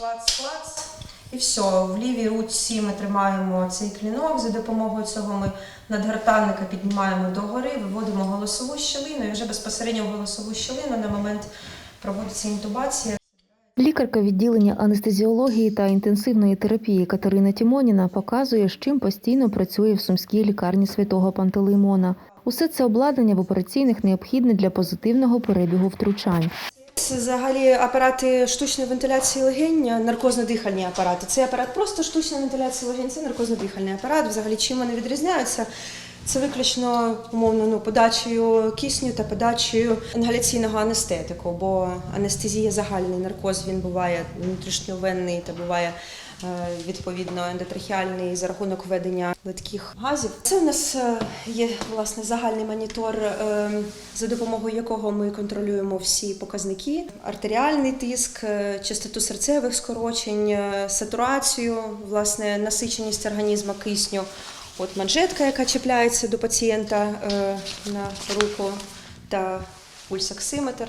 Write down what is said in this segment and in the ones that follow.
клац, клац. І все, в лівій руці ми тримаємо цей клінок. За допомогою цього ми надгортанника піднімаємо догори, виводимо голосову щілину і вже безпосередньо в голосову щілину на момент проводиться інтубація. Лікарка відділення анестезіології та інтенсивної терапії Катерина Тімоніна показує, з чим постійно працює в сумській лікарні святого Пантелеймона. Усе це обладнання в операційних необхідне для позитивного перебігу втручань. Це взагалі апарати штучної вентиляції легень, наркозно-дихальні апарати. Цей апарат просто штучної вентиляції легень, це наркозно-дихальний апарат. Взагалі, чим вони відрізняються? Це виключно умовно ну, подачею кисню та подачею інгаляційного анестетику, бо анестезія загальний наркоз він буває внутрішньовенний та буває відповідно ендотрахеальний за рахунок введення литких газів. Це у нас е, є власне загальний монітор, е, за допомогою якого ми контролюємо всі показники: артеріальний тиск, е, частоту серцевих скорочень, е, сатурацію, власне, насиченість організму кисню. От манжетка, яка чіпляється до пацієнта е, на руку, та пульсоксиметр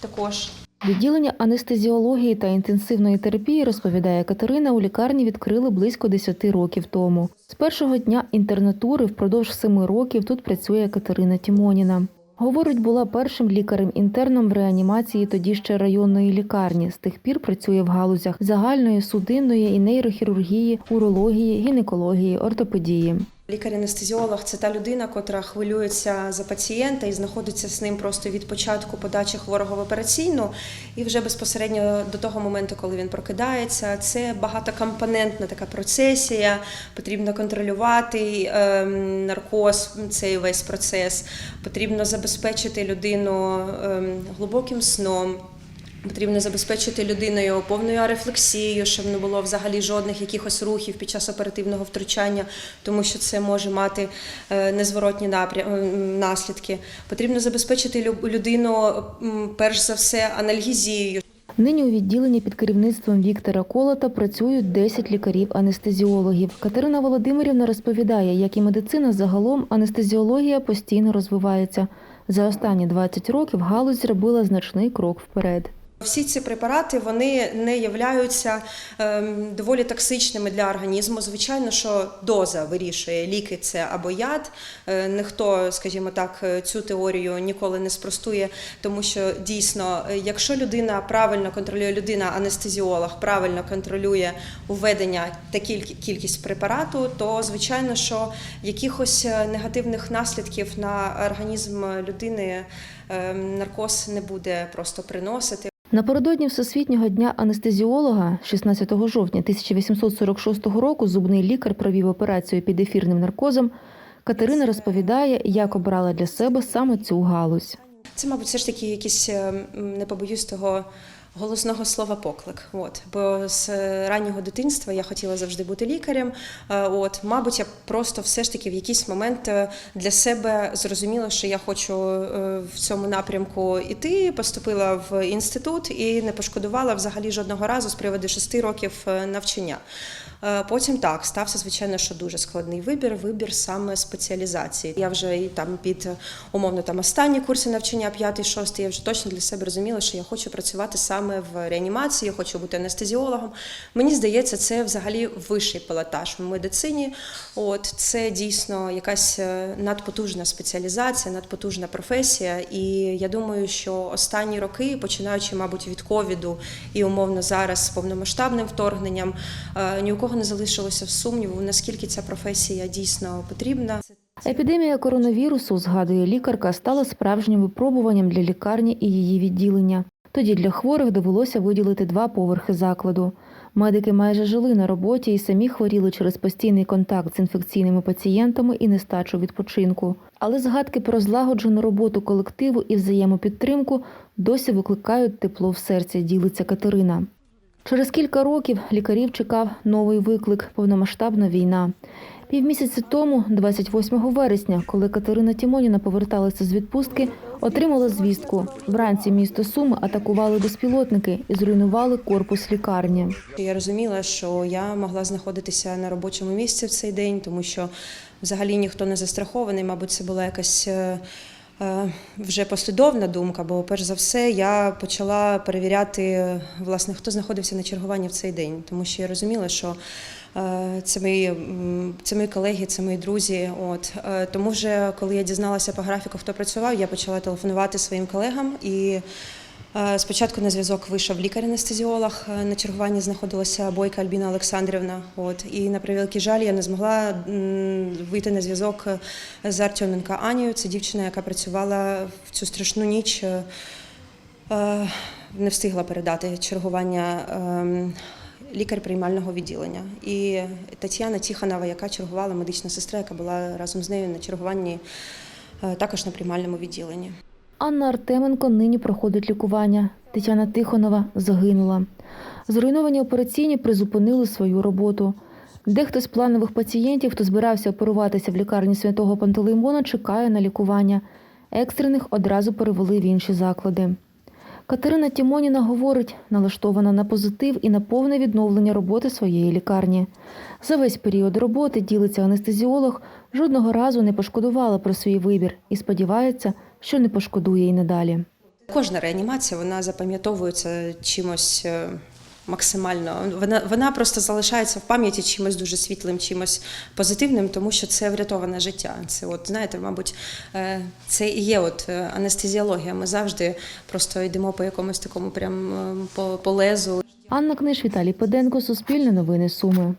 також. Відділення анестезіології та інтенсивної терапії, розповідає Катерина, у лікарні відкрили близько 10 років тому. З першого дня інтернатури впродовж семи років тут працює Катерина Тімоніна. Говорить, була першим лікарем-інтерном в реанімації тоді ще районної лікарні. З тих пір працює в галузях загальної, судинної і нейрохірургії, урології, гінекології, ортопедії. Лікар-анестезіолог це та людина, котра хвилюється за пацієнта і знаходиться з ним просто від початку подачі хворого в операційну, і вже безпосередньо до того моменту, коли він прокидається. Це багатокомпонентна така процесія. Потрібно контролювати ем, наркоз, цей весь процес. Потрібно забезпечити людину ем, глибоким сном. Потрібно забезпечити людиною повною арефлексією, щоб не було взагалі жодних якихось рухів під час оперативного втручання, тому що це може мати е, незворотні наслідки. Потрібно забезпечити лю- людину перш за все анальгезією. Нині у відділенні під керівництвом Віктора Колота працюють 10 лікарів-анестезіологів. Катерина Володимирівна розповідає, як і медицина загалом, анестезіологія постійно розвивається. За останні 20 років галузь зробила значний крок вперед. Всі ці препарати вони не являються ем, доволі токсичними для організму. Звичайно, що доза вирішує ліки це або яд. Е, ніхто, скажімо так, е, цю теорію ніколи не спростує, тому що дійсно, е, якщо людина правильно контролює людина, анестезіолог правильно контролює введення та кіль- кількість препарату, то звичайно, що якихось негативних наслідків на організм людини ем, наркоз не буде просто приносити. Напередодні Всесвітнього дня анестезіолога 16 жовтня 1846 року зубний лікар провів операцію під ефірним наркозом. Катерина розповідає, як обрала для себе саме цю галузь. Це, мабуть, все ж таки якийсь, е, не побоюсь того голосного слова поклик. От. Бо з раннього дитинства я хотіла завжди бути лікарем. Е, От, мабуть, я просто все ж таки в якийсь момент е, для себе зрозуміла, що я хочу е, в цьому напрямку іти. Поступила в інститут і не пошкодувала взагалі жодного разу з приводу шести років навчання. Потім так стався, звичайно, що дуже складний вибір. Вибір саме спеціалізації. Я вже і там під умовно там останні курси навчання, п'ятий, шостий, я вже точно для себе розуміла, що я хочу працювати саме в реанімації, я хочу бути анестезіологом. Мені здається, це взагалі вищий пилотаж в медицині. От це дійсно якась е, надпотужна спеціалізація, надпотужна професія. І я думаю, що останні роки, починаючи, мабуть, від ковіду і умовно зараз з повномасштабним вторгненням, е, ні у кого не залишилося в сумніву, наскільки ця професія дійсно потрібна. Епідемія коронавірусу, згадує лікарка, стала справжнім випробуванням для лікарні і її відділення. Тоді для хворих довелося виділити два поверхи закладу. Медики майже жили на роботі і самі хворіли через постійний контакт з інфекційними пацієнтами і нестачу відпочинку. Але згадки про злагоджену роботу колективу і взаємопідтримку досі викликають тепло в серці, ділиться Катерина. Через кілька років лікарів чекав новий виклик повномасштабна війна. Півмісяці тому, 28 вересня, коли Катерина Тімоніна поверталася з відпустки, отримала звістку. Вранці місто Суми атакували безпілотники і зруйнували корпус лікарні. Я розуміла, що я могла знаходитися на робочому місці в цей день, тому що взагалі ніхто не застрахований. Мабуть, це була якась е, е, вже послідовна думка, бо перш за все я почала перевіряти, власне, хто знаходився на чергуванні в цей день, тому що я розуміла, що це мої, це мої колеги, це мої друзі. От Е, тому, вже коли я дізналася по графіку, хто працював, я почала телефонувати своїм колегам і. Е, Спочатку на зв'язок вийшов лікар-анестезіолог. Е, На чергуванні знаходилася бойка Альбіна Олександрівна. От і на превеликий жаль, я не змогла вийти на зв'язок е, з Артеменко Анією. Це дівчина, яка працювала в цю страшну ніч. е, е, Не встигла передати чергування ем, лікар приймального відділення. І Тетяна Тіханова, яка чергувала медична сестра, яка була разом з нею на чергуванні е, також на приймальному відділенні. Анна Артеменко нині проходить лікування. Тетяна Тихонова загинула. Зруйновані операційні призупинили свою роботу. Дехто з планових пацієнтів, хто збирався оперуватися в лікарні святого Пантелеймона, чекає на лікування. Екстрених одразу перевели в інші заклади. Катерина Тімоніна говорить, налаштована на позитив і на повне відновлення роботи своєї лікарні. За весь період роботи, ділиться анестезіолог, жодного разу не пошкодувала про свій вибір і сподівається, що не пошкодує й надалі. Кожна реанімація вона запам'ятовується чимось е, максимально. Вона, вона просто залишається в пам'яті чимось дуже світлим, чимось позитивним, тому що це врятоване життя. Це, от знаєте, мабуть, е, це і є от е, анестезіологія. Ми завжди просто йдемо по якомусь такому прям е, по, по лезу. Анна Книж, Віталій Педенко, Суспільне новини Суми.